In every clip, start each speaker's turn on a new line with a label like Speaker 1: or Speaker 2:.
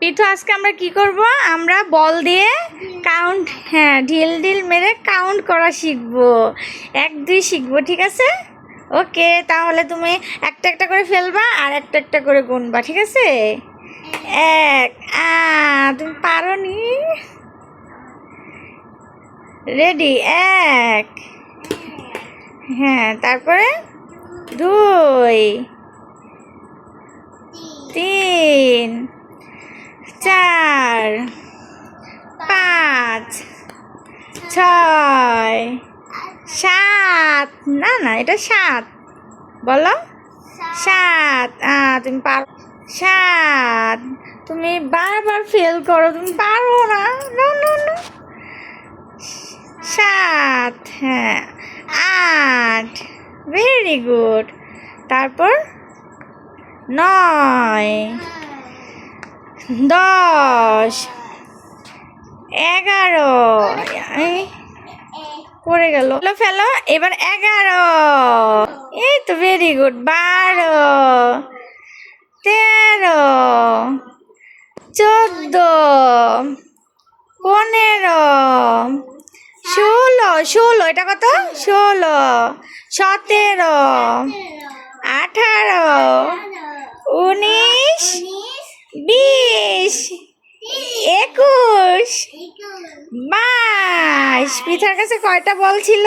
Speaker 1: পিঠু, আজকে আমরা কি করব? আমরা বল দিয়ে কাউন্ট হ্যাঁ ঢিল ঢিল মেরে কাউন্ট করা শিখব। এক, দুই শিখব, ঠিক আছে? ওকে, তাহলে তুমি একটা একটা করে ফেলবা আর একটা একটা করে গুনবা, ঠিক আছে? এক তুমি পারো নি রেডি এক হ্যাঁ তারপরে দুই, তিন চার, পাঁচ, ছয়, সাত। না না, এটা সাত। বলো? সাত। তুমি পারো, সাত। তুমি বারবার ফেল করো, তুমি পারো নো। সাত হ্যাঁ। আট। ভেরি গুড তারপর নয়। দশ, এগারো। পড়ে গেল। ফেলো ফেলো, এবার এগারো। এই তো ভেরি গুড বারো, তেরো, চোদ্দ, পনেরো, ষোলো ষোলো, এটা কত? ষোলো, সতেরো, আঠারো, উনিশ বিশ, একুশ, বাইশ। পিঠার কাছে কয়টা বল ছিল?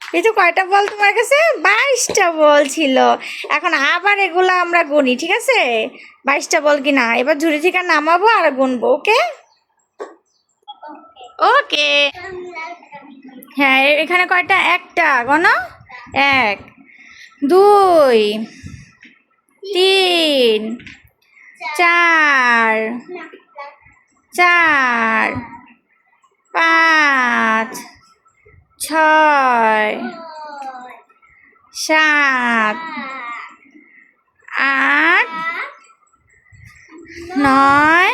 Speaker 1: পিঠু কয়টা বল তোমার কাছে? বাইশটা বল ছিল। এখন আবার এগুলো আমরা গুনি, ঠিক আছে? বাইশটা বল কি না? এবার ঝুড়ি থেকে নামাবো আর গুনবো, ওকে? ওকে। হ্যাঁ এখানে কয়টা? একটা, গণ? এক, দুই, তিন চার চার পাঁচ ছয় সাত আট নয়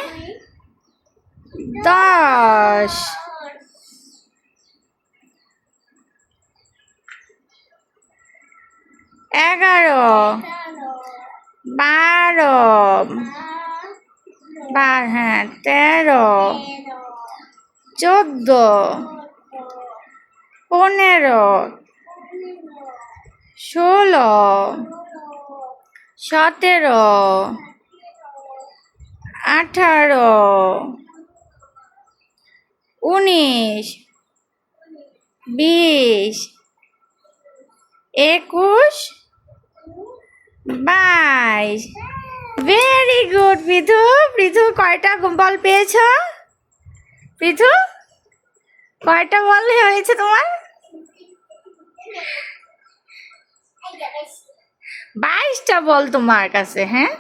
Speaker 1: দশ। এগারো। বারো। বার হ্যাঁ তেরো। চোদ্দ। পনেরো। ষোলো। সতেরো। আঠারো। উনিশ। বিশ। একুশ। বাইশ ভেরি গুড পৃথু পৃথু কয়টা বল পেয়েছ? পৃথু কয়টা বল হয়েছে তোমার? বাইশটা বল তোমার কাছে হ্যাঁ?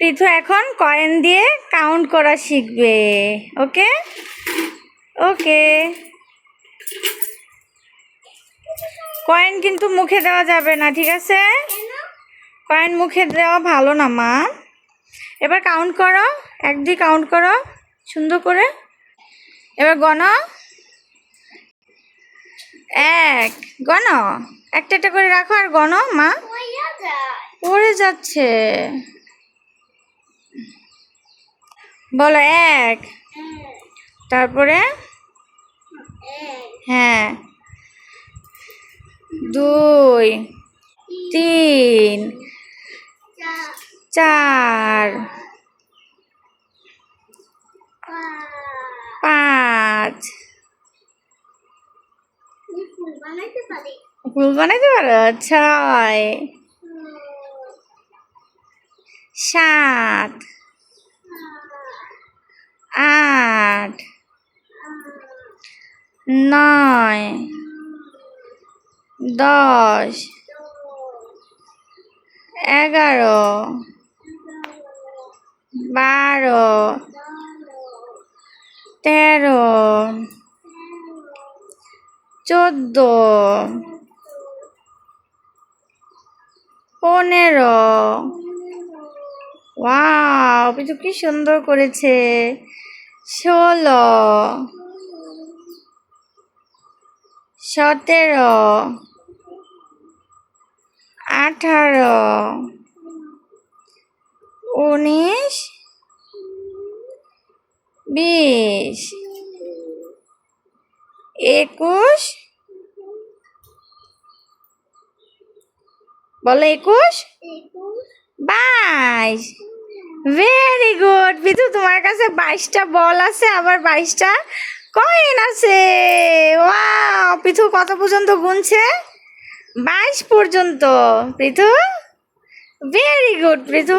Speaker 1: পৃথু এখন কয়েন দিয়ে কাউন্ট করা শিখবে, ওকে? ওকে। কয়েন কিন্তু মুখে দেওয়া যাবে না, ঠিক আছে? কয়েন মুখে দেওয়া ভালো না, মা। এবার কাউন্ট করো, এক, দুই কাউন্ট করো, সুন্দর করে। এবার গণ। এক, গণ। একটা একটা করে রাখো আর গণ, মা। পড়ে যাচ্ছে। বলো, এক। তারপরে? হ্যাঁ। দুই, তিন চার পাঁচ। ফুল বানাইতে পারো? ছয়। সাত। আট। নয়। দশ। এগারো বারো তেরো চোদ্দ পনেরো। ওয়াও কি সুন্দর করেছে। ষোলো সতেরো আঠারো। উনিশ। বিশ। একুশ। বলো একুশ? বাইশ। ভেরি গুড পিতু তোমার কাছে বাইশটা বল আছে, আবার বাইশটা কয়েন আছে। ওয়াও পিথু কত পর্যন্ত গুনছে? বাইশ পর্যন্ত পৃথু ভেরি গুড পৃথু